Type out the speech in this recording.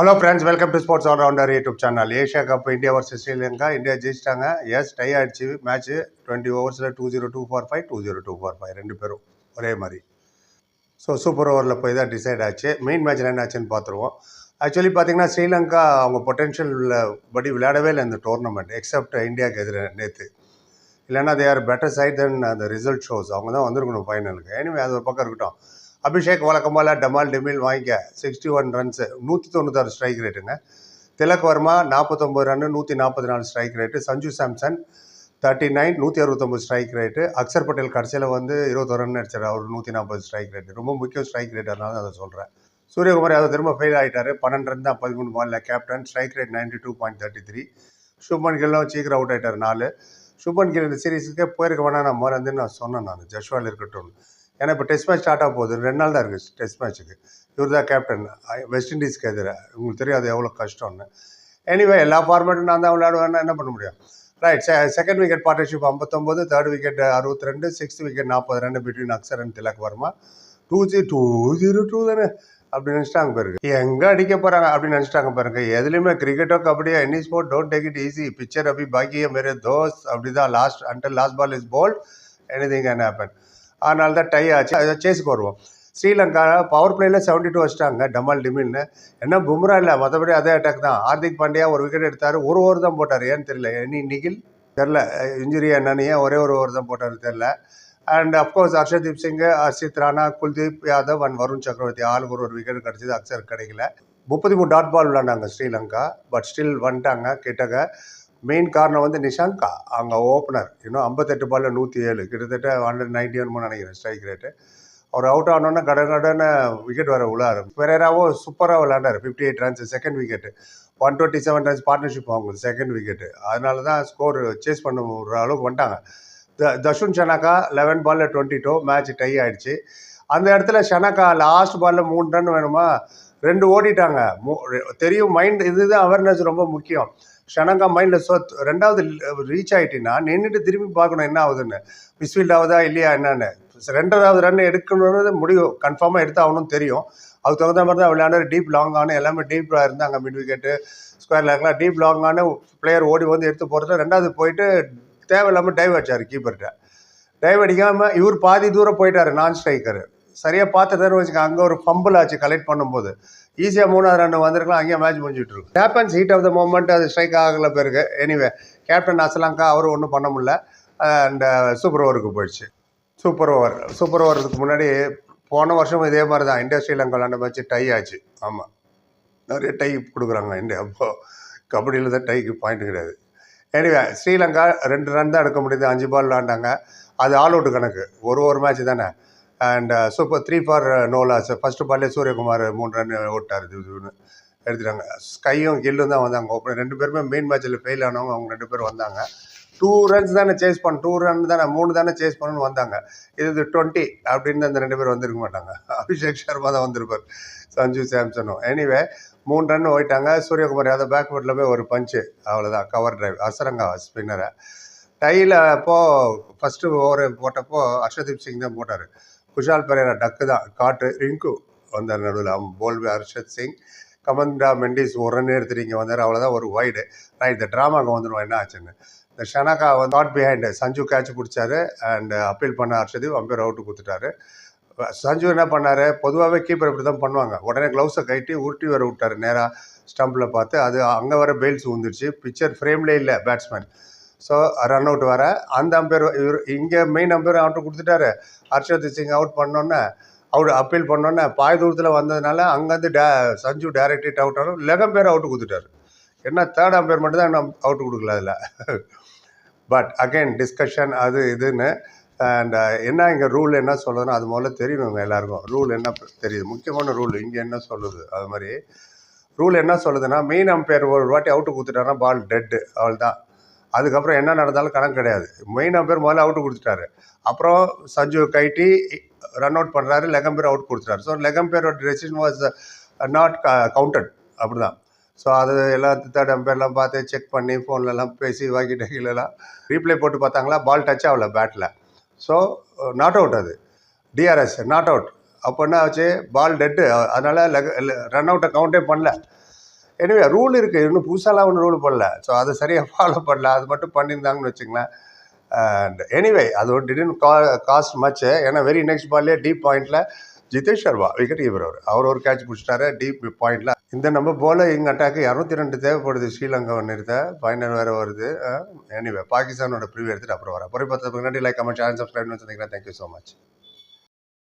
Hello friends welcome to sports allrounder YouTube channel Asia cup India versus Sri Lanka India ஜெயிச்சிட்டாங்க. Yes tie ஆயிடுச்சு. Match twenty ஓவர்ஸில் two zero two four five two zero two four five ரெண்டு பேரும் ஒரே மாதிரி. So super ஓவரில் போய் தான் decide ஆச்சு. மெயின் மேட்ச்சில் என்ன ஆச்சுன்னு பார்த்துருவோம். ஆக்சுவலி பார்த்தீங்கன்னா ஸ்ரீலங்கா அவங்க பொட்டென்ஷியல் படி விளையாடவே இல்லை இந்த டோர்னமெண்ட் எக்ஸப்ட் இந்தியாவுக்கு எதிராக நேற்று இல்லைன்னா they are better side then அந்த ரிசல்ட் ஷோஸ் அவங்க தான் வந்திருக்கணும் ஃபைனலுக்கு எனிவே அது ஒரு பக்கம் இருக்கட்டும். அபிஷேக் வழக்கமால டமால் டெமில் வாங்கிக்க. சிக்ஸ்டி ஒன் ரன்ஸு நூற்றி தொண்ணூத்தாறு ஸ்ட்ரைக் ரேட்டுங்க திலக் வர்மா நாற்பத்தொம்பது ரன்னு நூற்றி நாற்பத்தி நாலு strike rate Sanju Samson thirty nine நூற்றி அறுபத்தொம்பது ஸ்ட்ரைக் ரேட்டு அக்சர் பட்டேல் கடைசியில் வந்து இருபத்தொரு ரன் அடிச்சார். அவர் நூற்றி நாற்பது ஸ்ட்ரைக் ரேட்டு ரொம்ப முக்கியம் ஸ்ட்ரைக் ரேட் அதனால அதை சொல்கிறேன் சூரியகுமார் அதை திரும்ப ஃபெயில் ஆகிட்டார் பன்னெண்டு ரன் தான் பதிமூணு பாலில் captain strike rate ninety two point thirty three Shubman கில்லும் சீக்கிரம் அவுட் ஆகிட்டார் நாலு. சுப்மன் கில் இந்த சீரீஸுக்கே போயிருக்க வேணாம். நான் வந்து நான் சொன்னேன் நான். ஜஷ்வால் இருக்கட்டும். ஏன்னா இப்போ டெஸ்ட் மேட்ச் ஸ்டார்ட் ஆக போகுது. ரெண்டு நாள் தான் இருக்குது டெஸ்ட் மேட்ச்சுக்கு இவர் தான் கேப்டன் வெஸ்ட் இண்டீஸ்க்கு எதிராக உங்களுக்கு தெரியும் அது எவ்வளோ கஷ்டம்னு. எனிவே எல்லா ஃபார்மேட்டும் நான் தான் விளையாடுவேன்னா என்ன பண்ண முடியும்? ரைட் செகண்ட் விக்கெட் பார்ட்னர்ஷிப் ஐம்பத்தொம்போது தேர்ட் விக்கெட் அறுபத்தி ரெண்டு சிக்ஸ்த் விக்கெட் நாற்பது ரெண்டு between Axar and Tilak Varma. Two G two zero two தானே? அப்படி நினச்சிட்டாங்க பாருங்க. எங்கே அடிக்க போகிறாங்க அப்படின்னு நினச்சிட்டாங்க பாருங்க. எதுலையுமே கிரிக்கெட்டோ கபடியோ any sport don't take it easy picture அப்படி பாக்கிய மேரே தோஸ். அப்படி தான் last under last ball is bowled anything can happen அதனால தான் டை ஆச்சு. அதை சேஸுக்கு வருவோம் ஸ்ரீலங்கா பவர் பிளேயில் செவன்டி டூ வச்சிட்டாங்க. டமால் டிமில்னு என்ன பும்ரா இல்லை. மற்றபடி அதே அட்டாக் தான். ஹார்திக் பாண்டியா ஒரு விக்கெட் எடுத்தார். ஒரு ஓவர் தான் போட்டார். ஏன்னு தெரியல. Any niggle? தெரில இன்ஜுரி என்னன்னு ஏன் ஒரே ஒரு ஓவர் தான் போட்டார் தெரில and of course Harshdeep Singh Harshit Rana Kuldeep Yadav and Varun Chakravarthy ஆளுக்கு ஒரு ஒரு விக்கெட் கிடச்சிது. அக்சர் கிடைக்கல. முப்பத்தி மூணு டாட் பால் விளாண்டாங்க ஸ்ரீலங்கா. பட் ஸ்டில் வந்துட்டாங்க. கிட்டக்க மெயின் காரணம் வந்து நிஷாங்கா அவங்க ஓப்பனர் இன்னும் ஐம்பத்தெட்டு பாலில் நூற்றி ஏழு. கிட்டத்தட்ட ஹண்ட்ரட் நைன்டி ஒன் நினைக்கிறேன் ஸ்ட்ரைக் ரேட்டு அவர் அவுட் ஆனோன்னா கட கடன்னு விக்கெட் வர உள்ளாரு பெரேராவோ சூப்பராக விளாண்டார் fifty eight runs second wicket one twenty seven runs partnership அவங்களுக்கு செகண்ட் விக்கெட்டு அதனால தான் ஸ்கோர் சேஸ் பண்ண ஒரு அளவுக்கு வந்துட்டாங்க. த தஷுன் ஷனாக்கா லெவன் பாலில் டுவெண்ட்டி டூ மேட்ச் டை ஆயிடுச்சு. அந்த இடத்துல ஷனாக்கா லாஸ்ட் பாலில் மூணு ரன் வேணுமா? ரெண்டு ஓடிட்டாங்க. மூ- தெரியும் மைண்ட் இதுதான் அவேர்னஸ் ரொம்ப முக்கியம். ஷனங்கா மைண்டில் சோத் ரெண்டாவது ரீச் ஆகிட்டீங்கன்னா நின்றுட்டு திரும்பி பார்க்கணும் என்ன ஆகுதுன்னு. மிஸ்ஃபீல்ட் ஆகுதா இல்லையா என்னன்னு. ரெண்டாவது ரன் எடுக்கணுன்றது முடிவு கன்ஃபார்மாக எடுத்தாகணும்னு தெரியும். அதுக்கு தகுந்த மாதிரி தான் விளையாண்டு டீப் லாங் ஆன எல்லாமே டீப்பாக இருந்தாங்க மிட் விக்கெட்டு ஸ்கொயர் லேக்லாம் டீப் லாங் ஆன பிளேயர் ஓடி வந்து எடுத்து போகிறது ரெண்டாவது போயிட்டு தேவையில்லாமல் டைவ் அடிச்சார் கீப்பர்கிட்ட டைவ் அடிக்காமல் இவர் பாதி தூரம் போயிட்டார் நான் ஸ்ட்ரைக்கர் சரியாக பார்த்துட்டாரு வச்சுக்க அங்கே ஒரு பம்பில் ஆச்சு கலெக்ட் பண்ணும்போது. ஈஸியாக மூணாவது ரன் வந்திருக்கலாம். அங்கேயே மேட்ச் முடிஞ்சுட்டு இருக்கும் captains heat of the moment அது ஸ்ட்ரைக் ஆகல பேருக்கு எனிவே கேப்டன் அசலாங்கா அவரும் ஒன்றும் பண்ண முடியல. அண்ட் சூப்பர் ஓவருக்கு போயிடுச்சு. சூப்பர் ஓவர் சூப்பர் ஓவருக்கு முன்னாடி போன வருஷம் இதே மாதிரி தான் இந்தியா ஸ்ரீலங்கா விளாண்ட மேட்ச் டை ஆச்சு. ஆமாம் நிறைய டை கொடுக்குறாங்க இந்தியா. அப்போ கபடியில் தான் டைக்கு பாயிண்ட் கிடையாது. எனிவே ஸ்ரீலங்கா ரெண்டு ரன் தான் எடுக்க முடியுது. அஞ்சு பால் விளாண்டாங்க அது ஆல் அவுட் கணக்கு. ஒரு ஒரு மேட்ச் தானே. And super three for no loss first பால்லே Suryakumar மூணு ரன் ஓட்டார். இதுன்னு எடுத்துட்டாங்க. ஸ்கையும் கில்லும் தான் வந்தாங்க. ஓப்பனர் ரெண்டு பேருமே மெயின் மேட்ச்சில் ஃபெயில் ஆனவங்க அவங்க ரெண்டு பேரும் வந்தாங்க. டூ ரன்ஸ் தானே சேஸ் பண்ண டூ ரன் தானே மூணு தானே சேஸ் பண்ணணும்னு வந்தாங்க. இது டுவெண்ட்டி அப்படின்னு அந்த ரெண்டு பேரும் வந்திருக்க மாட்டாங்க. அபிஷேக் சர்மா தான் வந்திருப்பார். சஞ்சு சாம்சனும். எனிவே மூணு ரன் ஓயிட்டாங்க. சூரியகுமார் யாதவ் பேக்வர்டில் போய் ஒரு பஞ்சு அவ்வளோதான் கவர் டிரைவ் அசரங்கா ஸ்பின்னரை டையில் அப்போது ஃபஸ்ட்டு ஓவர் போட்டப்போ ஹர்ஷதீப் சிங் தான் போட்டார். குஷால் பரேரா டக்கு தான். காட்டு ரிங்கு வந்தார் நடுவில். அவன் போல்வி ஹர்ஷத் சிங். கமந்தா மெண்டிஸ் ஒரு ரன் எடுத்துட்டு இங்கே வந்தார். அவ்வளோதான் ஒரு வைடு ரைட் இந்த அங்கே வந்துடுவோம் என்ன ஆச்சுன்னு. இந்த ஷனாக்கா வந்து நாட் பிஹைண்டு சஞ்சு கேட்ச் பிடிச்சாரு. அண்ட் அப்பீல் பண்ண ஹர்ஷதீப் அம்பேர் அவுட்டு கொடுத்துட்டாரு. சஞ்சு என்ன பண்ணார்? பொதுவாகவே கீப்பர் இப்படி தான் பண்ணுவாங்க. உடனே க்ளவுஸை கட்டி உருட்டி வர விட்டாரு. நேராக ஸ்டம்பில் பார்த்து அது அங்கே வர பெயில்ஸ் வந்துருச்சு பிக்சர் ஃப்ரேம்லே இல்லை பேட்ஸ்மேன் ஸோ ரன் அவுட் வர. அந்த அம்பையர் இவர் இங்கே மெயின் அம்பையர் அவுட்டு கொடுத்துட்டாரு. ஹர்ஷத் சிங் அவுட் பண்ணோன்னே அவுட் அப்பீல் பண்ணோன்னே பாய் தூரத்தில் வந்ததுனால அங்கேருந்து டே சஞ்சு டேரக்ட் அவுட் ஆகும் லெவன் பேர் அவுட்டு கொடுத்துட்டாரு. என்ன தேர்ட் அம்பேர் மட்டும் தான் அவுட் அவுட்டு கொடுக்கல அதில். பட் அகைன் டிஸ்கஷன் அது இதுன்னு அண்ட் uh, என்ன இங்கே ரூல் என்ன சொல்லுதுன்னா அது முதல்ல தெரியணுங்க எல்லாருக்கும். ரூல் என்ன தெரியுது? முக்கியமான ரூல் இங்கே என்ன சொல்லுது? அது மாதிரி. ரூல் என்ன சொல்லுதுன்னா மெயின் அம்பையர் ஒரு வாட்டி அவுட்டு கொடுத்துட்டாருன்னா பால் டெட்டு அவள் தான் அதுக்கப்புறம் என்ன நடந்தாலும் கணக்கு கிடையாது. மெயின் அம்பையர் முதல்ல அவுட்டு கொடுத்துட்டாரு. அப்புறம் சஞ்சு கைட்டி ரன் அவுட் பண்ணுறாரு லெகம்பேர் அவுட் கொடுத்துட்டாரு. ஸோ லெகம்பேரோட டெசிஷன் வாஸ் நாட் கவுண்டட் அப்படி தான் ஸோ அது எல்லாம் தேர்ட் அம்பையர்லாம் பார்த்து செக் பண்ணி ஃபோன்லலாம் பேசி வாங்கிட்டு டேக்கிலலாம் ரீப்ளே போட்டு பார்த்தாங்களா? பால் டச் ஆகல பேட்டில் ஸோ நாட் அவுட் அது. டிஆர்எஸ் நாட் அவுட் அப்போ என்ன ஆச்சு? பால் டெட்டு அதனால் லெக ரன் அவுட்டை கவுண்டே பண்ணல. எனிவே ரூல் இருக்குது இன்னும் புதுசாலாம் ஒன்று ரூல் பண்ணல ஸோ அதை சரியாக ஃபாலோ பண்ணல. அது மட்டும் பண்ணியிருந்தாங்கன்னு வச்சுங்களேன் அண்ட் எனிவே அது ஒரு டிடன் கா காஸ்ட் மச்சு ஏன்னா வெரி நெக்ஸ்ட் பால்லே டீப் பாயிண்டில் ஜிதேஷ் சர்மா விக்கெட் கீப்பர் அவர். அவர் ஒரு கேட்ச் பிடிச்சிட்டாரு. டீப் பாயிண்டில் இந்த நம்ம போல இங்கே அட்டாக்கு இரநூத்தி ரெண்டு தேவைப்படுது. ஸ்ரீலங்கா நிறுத்த ஃபைனல் வேறு வருது. எனிவே பாகிஸ்தானோட ப்ரீவியர் எடுத்துட்டு அப்புறம் வர அப்புறம் பார்த்து முன்னாடி லைக் கமெண்ட் சேனல் சப்ஸ்கிரைப் பண்ணி வச்சுருந்தீங்கன்னா தேங்க்யூ ஸோ மச்